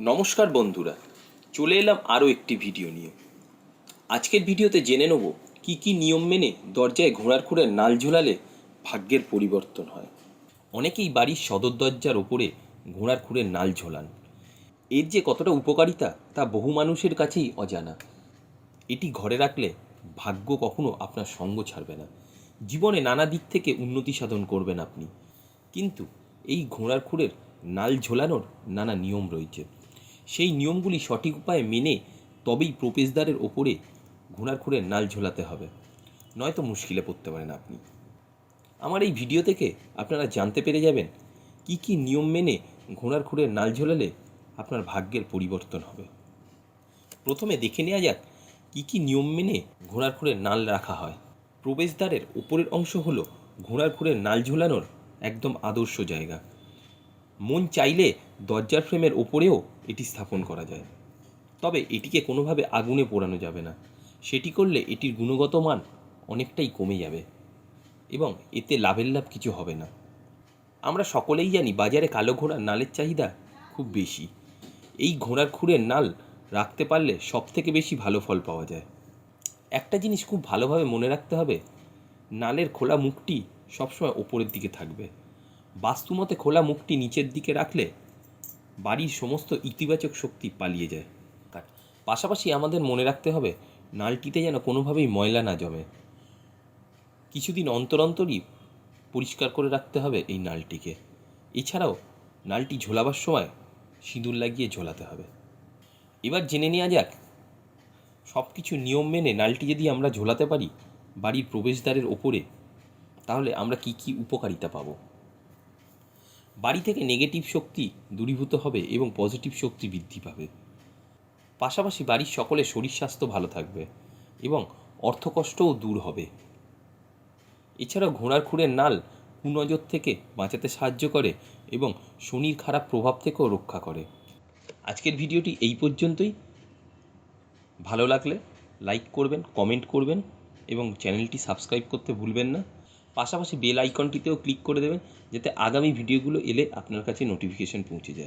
নমস্কার বন্ধুরা, চলে এলাম আরও একটি ভিডিও নিয়ে। আজকের ভিডিওতে জেনে নেব কি কি নিয়ম মেনে দরজায় ঘোড়ার খুঁড়ে নাল ঝোলালে ভাগ্যের পরিবর্তন হয়। অনেকেই বাড়ির সদর দরজার ওপরে ঘোড়ার খুঁড়ে নাল ঝোলান। এর যে কতটা উপকারিতা তা বহু মানুষের কাছেই অজানা। এটি ঘরে রাখলে ভাগ্য কখনো আপনার সঙ্গ ছাড়বে না। জীবনে নানা দিক থেকে উন্নতি সাধন করবেন আপনি। কিন্তু এই ঘোড়ার খুঁড়ের নাল ঝোলানোর নানা নিয়ম রয়েছে। সেই নিয়মগুলি সঠিক উপায়ে মেনে তবেই প্রবেশদ্বারের ওপরে ঘোড়ার খুঁড়ের নাল ঝোলাতে হবে। নয়তো মুশকিলে পড়তে পারেন আপনি। আমার এই ভিডিও থেকে আপনারা জানতে পেরে যাবেন কি কি নিয়ম মেনে ঘোড়ার খুঁড়ের নাল ঝোলালে আপনার ভাগ্যের পরিবর্তন হবে। প্রথমে দেখে নেওয়া যাক কী কী নিয়ম মেনে ঘোড়ার খুঁড়ের নাল রাখা হয়। প্রবেশদ্বারের উপরের অংশ হলো ঘোড়ার খুঁড়ের নাল ঝোলানোর একদম আদর্শ জায়গা। মন চাইলে দরজার ফ্রেমের ওপরেও এটি স্থাপন করা যায়। তবে এটিকে কোনোভাবে আগুনে পোড়ানো যাবে না। সেটি করলে এটির গুণগত মান অনেকটাই কমে যাবে এবং এতে লাভের লাভ কিছু হবে না। আমরা সকলেই জানি বাজারে কালো ঘোড়ার নালের চাহিদা খুব বেশি। এই ঘোড়ার খুঁড়ের নাল রাখতে পারলে সব থেকে বেশি ভালো ফল পাওয়া যায়। একটা জিনিস খুব ভালোভাবে মনে রাখতে হবে, নালের খোলা মুখটি সবসময় ওপরের দিকে থাকবে। বাস্তুমতে খোলা মুখটি নিচের দিকে রাখলে বাড়ির সমস্ত ইতিবাচক শক্তি পালিয়ে যায়। পাশাপাশি আমাদের মনে রাখতে হবে, নালটিতে যেন কোনোভাবেই ময়লা না জমে। কিছুদিন অন্তর অন্তরই পরিষ্কার করে রাখতে হবে এই নালটিকে। এছাড়াও নালটি ঝোলাবার সময় সিঁদুর লাগিয়ে ঝোলাতে হবে। এবার জেনে নেওয়া যাক সব কিছু নিয়ম মেনে নালটি যদি আমরা ঝোলাতে পারি বাড়ির প্রবেশদ্বারের ওপরে, তাহলে আমরা কি কি উপকারিতা পাবো? বাড়ি থেকে নেগেটিভ শক্তি দূরীভূত হবে এবং পজিটিভ শক্তি বৃদ্ধি পাবে। পাশাপাশি বাড়ির সকলের শরীর স্বাস্থ্য ভালো থাকবে এবং অর্থকষ্টও দূর হবে। এছাড়াও ঘোড়ার খুঁড়ের নাল কুনজর থেকে বাঁচাতে সাহায্য করে এবং শনির খারাপ প্রভাব থেকেও রক্ষা করে। আজকের ভিডিওটি এই পর্যন্তই। ভালো লাগলে লাইক করবেন কমেন্ট করবেন এবং চ্যানেলটি সাবস্ক্রাইব করতে ভুলবেন না। পাশাপাশি বেল আইকনটিতেও ক্লিক করে দেবেন, যাতে আগামী ভিডিওগুলো এলে আপনার কাছে নোটিফিকেশান পৌঁছে যায়।